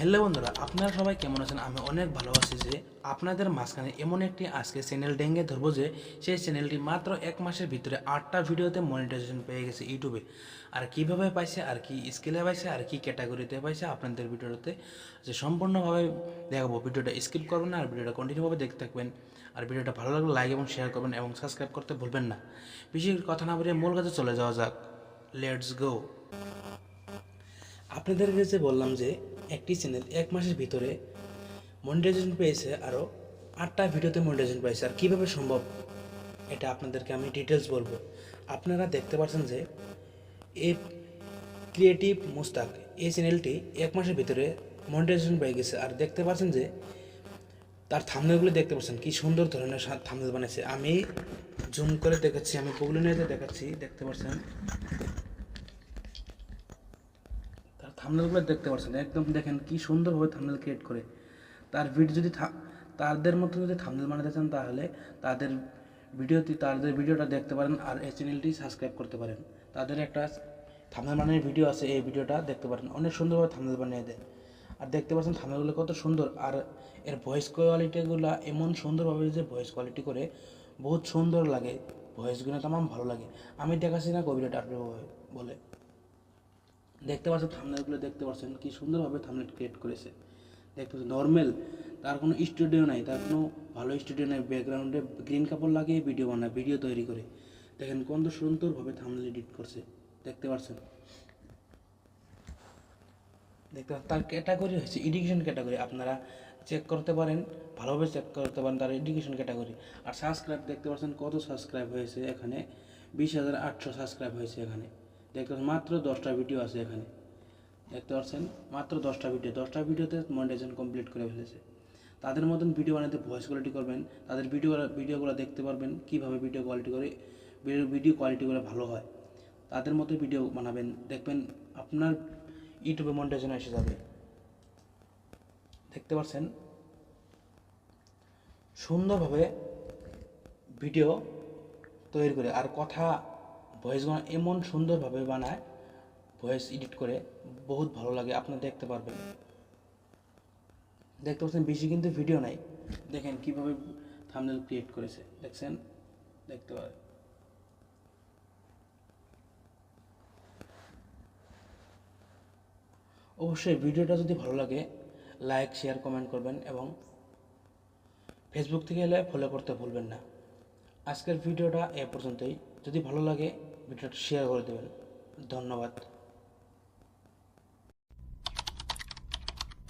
Hello বন্ধুরা, আপনারা সবাই কেমন আছেন? আমি অনেক ভালো আছি যে আপনাদের মাঝখানে এমন একটি আজকে চ্যানেল ডেঙ্গে ধরবো যে সেই চ্যানেলটি মাত্র এক মাসের ভিতরে আটটা ভিডিওতে মনিটাইজেশন পেয়ে গেছে ইউটিউবে। আর কীভাবে পাইছে, আর কি স্কেলে পাইছে, আর কি ক্যাটাগরিতে পাইছে আপনাদের ভিডিওতে যে সম্পূর্ণভাবে দেখাবো। ভিডিওটা স্কিপ করবেন আর ভিডিওটা কন্টিনিউভাবে দেখতে থাকবেন। আর ভিডিওটা ভালো লাগলে লাইক এবং শেয়ার করবেন এবং সাবস্ক্রাইব করতে ভুলবেন না। বেশি কথা না বলে মূল কাজে চলে যাওয়া যাক। লেটস গো আপনাদেরকে যে বললাম যে একটি চ্যানেল এক মাসের ভিতরে মনিটাইজেশন পেয়েছে আরও আটটা ভিডিওতে মনিটাইজেশন পেয়েছে আর কীভাবে সম্ভব? এটা আপনাদেরকে আমি ডিটেলস বলব। আপনারা দেখতে পাচ্ছেন যে এ ক্রিয়েটিভ মুস্তাক এই চ্যানেলটি এক মাসের ভিতরে মনিটাইজেশন পেয়ে গেছে। আর দেখতে পাচ্ছেন যে তার থামনেলগুলো দেখতে পাচ্ছেন, কি সুন্দর ধরনের থামনেল বানিয়েছে আমি জুম করে দেখাচ্ছি, আমি গুগলে নিয়ে দেখাচ্ছি, দেখতে পাচ্ছেন তার থামনেলগুলো দেখতে পাচ্ছেন একদম দেখেন কি সুন্দরভাবে থামনেল ক্রিয়েট করে। তার ভিডিও যদি তাদের মতো যদি থামনেল বানাতে চান তাহলে তাদের ভিডিওটি তাদের ভিডিওটা দেখতে পারেন আর এই চ্যানেলটি সাবস্ক্রাইব করতে পারেন। তাদের একটা থামনেল বানানোর ভিডিও আছে, এই ভিডিওটা দেখতে পারেন। অনেক সুন্দরভাবে থামনেল বানিয়ে দেয়। আর দেখতে পাচ্ছেন থামনেলগুলো কত সুন্দর। আর এর ভয়েস কোয়ালিটিগুলো এমন সুন্দরভাবে যে ভয়েস কোয়ালিটি করে বহুত সুন্দর লাগে। ভয়েসগুলো তামাম ভালো লাগে। আমি দেখাচ্ছি না কবিরাটা আপনি বলে। দেখতে পাচ্ছেন থামনেলগুলো দেখতে পাচ্ছেন কি সুন্দরভাবে থামনেল ক্রিয়েট করেছে। দেখতে পাচ্ছেন নর্মাল তার কোনো স্টুডিও নাই, তার কোনো ভালো স্টুডিও নাই ব্যাকগ্রাউন্ডে গ্রিন কাপড় লাগিয়ে ভিডিও বানায় ভিডিও তৈরি করে। দেখেন কত সুন্দরভাবে থামনেল এডিট করছে, দেখতে পাচ্ছেন? দেখতে পাচ্ছেন, তার ক্যাটাগরি হচ্ছে এডুকেশন ক্যাটাগরি আপনারা চেক করতে পারেন, ভালোভাবে চেক করতে পারেন তার এডুকেশন ক্যাটাগরি আর সাবস্ক্রাইব দেখতে পাচ্ছেন কত সাবস্ক্রাইব হয়েছে এখানে? বিশ হাজার আটশো সাবস্ক্রাইব হয়েছে এখানে। দেখতে মাত্র দশটা ভিডিও আছে এখানে। দেখতে পাচ্ছেন, মাত্র দশটা ভিডিও দশটা ভিডিওতে মনিটাইজেশন কমপ্লিট করে ফেলেছে। তাদের মতন ভিডিও বানাতে ভয়েস কোয়ালিটি করবেন, তাদের ভিডিও ভিডিওগুলো দেখতে পারবেন, কীভাবে ভিডিও কোয়ালিটি করে ভিডিও কোয়ালিটিগুলো ভালো হয়। তাদের মতো ভিডিও বানাবেন। দেখবেন আপনার ইউটিউবে মনিটাইজেশন এসে যাবে। দেখতে পাচ্ছেন, সুন্দরভাবে ভিডিও তৈরি করে। আর কথা ভয়েসগুলো এমন সুন্দরভাবে বানায়, ভয়েস এডিট করে বহুত ভালো লাগে, আপনারা দেখতে পারবেন। দেখতে পাচ্ছেন, বেশি কিন্তু ভিডিও নাই। দেখেন কীভাবে থামনেল ক্রিয়েট করেছে, দেখছেন? দেখতে পারেন। অবশ্যই ভিডিওটা যদি ভালো লাগে লাইক শেয়ার কমেন্ট করবেন এবং ফেসবুক থেকে এলে ফলো করতে ভুলবেন না। আজকের ভিডিওটা এ পর্যন্তই। যদি ভালো লাগে ভিডিওটা শেয়ার করে দেবেন। ধন্যবাদ।